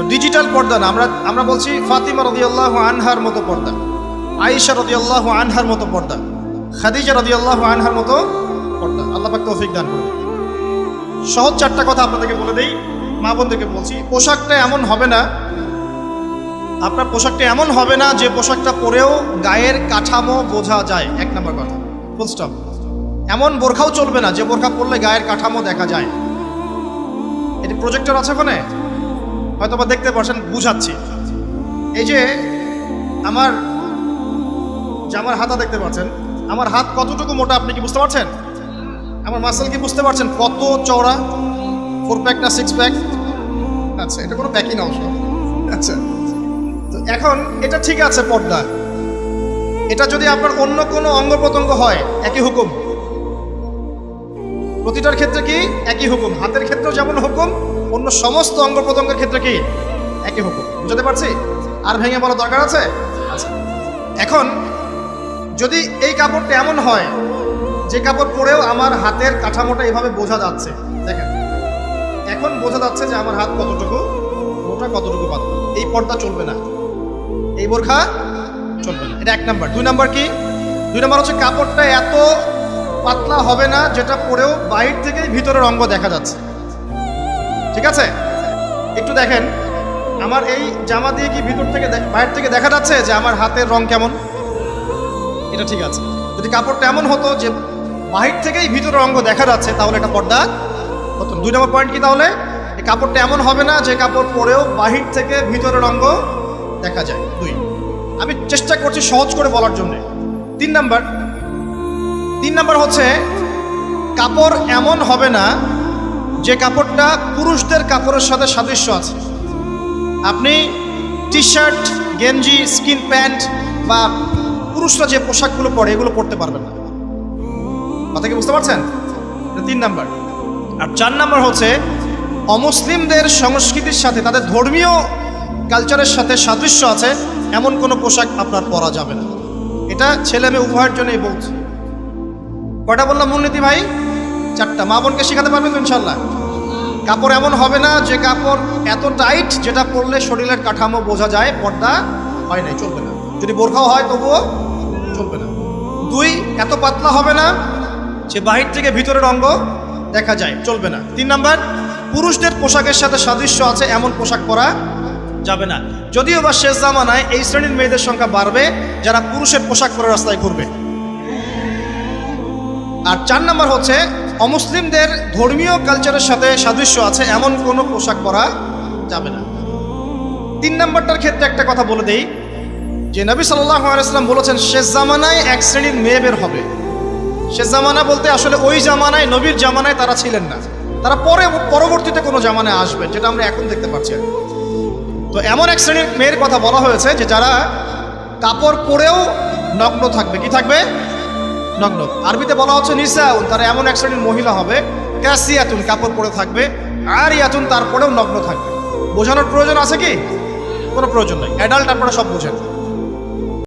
তো ডিজিটাল পর্দা না, আমরা আমরা বলছি ফাতিমা রদিয়াল্লাহ আনহার মতো পর্দা, আয়েশা রদিয়াল্লাহ আনহার মতো পর্দা, খাদিজা রদিয়াল্লাহ আনহার মতো পর্দা। আল্লাহ পাক তৌফিক দান করুন। সহজ চারটা কথা আপনাদেরকে বলে দেই, মা বোনদেরকে বলছি, পোশাকটা এমন হবে না, আপনার পোশাকটা এমন হবে না যে পোশাকটা পরেও গায়ের কাঠামো বোঝা যায়। এক নম্বর কথা ফুল স্টপ এমন বোরখাও চলবে না যে বোরখা পরলে গায়ের কাঠামো দেখা যায়। এটি প্রজেক্টর আছে ওখানে? হয়তো বা দেখতে পারছেন, বুঝাচ্ছি। এই যে, আমার জামার হাতা দেখতে পাচ্ছেন, আমার হাত কতটুকু মোটা আপনি কি বুঝতে পারছেন? আমার মাসেল কি বুঝতে পারছেন? কত চওড়া? ফোর প্যাক না সিক্স প্যাক আচ্ছা এটা কোনো প্যাকিং অবশ্য। আচ্ছা তো এখন এটা ঠিক আছে পর্দা। এটা যদি আপনার অন্য কোনো অঙ্গ প্রত্যঙ্গ হয়, একই হুকুম। প্রতিটার ক্ষেত্রে কি? একই হুকুম। হাতের ক্ষেত্রেও যেমন হুকুম অন্য সমস্ত অঙ্গ প্রত্যঙ্গের ক্ষেত্রে কি? একই হুকুম। বুঝতে পারছি? আর ভেঙে বলা দরকার আছে? আচ্ছা। এখন, যদি এই কাপড়টা এমন হয়, যে কাপড় পরেও আমার হাতের কাঠামোটা এভাবে বোঝা যাচ্ছে, দেখেন। এখন বোঝা যাচ্ছে যে আমার হাত কতটুকু, মোটা কতটুকু পাতলা। এই পর্দা চলবে না। এই বোরখা চলবে না। এটা এক নাম্বার। দুই নাম্বার কি? দুই নাম্বার হচ্ছে কাপড়টা এত পাতলা হবে না, যেটা পরেও বাইর থেকেই ভিতরের অঙ্গ দেখা যাচ্ছে। ঠিক আছে? একটু দেখেন, আমার এই জামা দিয়ে কি ভিতর থেকে বাইরে থেকে দেখা যাচ্ছে যে আমার হাতের রং কেমন? এটা ঠিক আছে। যদি কাপড়টা এমন হতো যে বাহির থেকেই ভিতরের অঙ্গ দেখা যাচ্ছে, তাহলে এটা পর্দা হতো দুই নম্বর পয়েন্ট কি তাহলে? এই কাপড়টা এমন হবে না যে কাপড় পরেও বাহির থেকে ভিতরের অঙ্গ দেখা যায়। দুই। আমি চেষ্টা করছি সহজ করে বলার জন্য। তিন নাম্বার। তিন নাম্বার হচ্ছে, কাপড় এমন হবে না যে কাপড়টা পুরুষদের কাপড়ের সাথে সাদৃশ্য আছে। আপনি টি শার্ট গেঞ্জি স্কিন প্যান্ট বা পুরুষরা যে পোশাকগুলো পরে এগুলো পরতে পারবেন না। কথা কি বুঝতে পারছেন? তিন নাম্বার। আর চার নাম্বার হচ্ছে, অমুসলিমদের সংস্কৃতির সাথে, তাদের ধর্মীয় কালচারের সাথে সাদৃশ্য আছে, এমন কোনো পোশাক আপনার পরা যাবে না। এটা ছেলে মেয়ে উভয়ের জন্যই বলছি। কয়টা বললাম মূলনীতি ভাই? চারটা মা বোনকে শেখাতে পারবেন তো ইনশাল্লাহ কাপড় এমন হবে না যে কাপড় এত টাইট যেটা পরলে শরীরের কাঠামো বোঝা যায়, পর্দা হয় নাই, চলবে না। যদি বোরখাও হয় তবুও চলবে না। দুই, এত পাতলা হবে না যে বাহির থেকে ভিতরের অঙ্গ দেখা যায়, চলবে না। তিন নাম্বার, পুরুষদের পোশাকের সাথে সাদৃশ্য আছে, এমন পোশাক পরা যাবে না। যদিও বা শেষ জামানায় এই শ্রেণির মেয়েদের সংখ্যা বাড়বে, যারা পুরুষের পোশাক পরে রাস্তায় ঘুরবে। আর চার নাম্বার হচ্ছে অমুসলিমদের ধর্মীয় কালচারের সাথে সাদৃশ্য আছে এমন কোনো পোশাক পরা যাবে না। তিন নাম্বারটার ক্ষেত্রে একটা কথা বলে দেই, যে নবী সাল্লাহ আলাইসাল্লাম বলেছেন শেষ জামানায় এক শ্রেণির মেয়ে বের হবে। শেষ জামানা বলতে আসলে ওই জামানায়, নবীর জামানায় তারা ছিলেন না। তারা পরে, পরবর্তীতে কোনো জামানায় আসবেন, যেটা আমরা এখন দেখতে পাচ্ছি তো এমন এক শ্রেণির মেয়ের কথা বলা হয়েছে যে যারা কাপড় পরেও নগ্ন থাকবে। কি থাকবে? নগ্ন। আরবিতে বলা হচ্ছে নিসাউন, তারা এমন এক শ্রেণির মহিলা হবে, ক্যাসিয়াতুন, কাপড় পরে থাকবে আর ইয়াতুন তারপরেও নগ্ন থাকবে। বোঝানোর প্রয়োজন আছে কি? কোনো প্রয়োজন নেই। অ্যাডাল্ট আপনারা সব বোঝেন।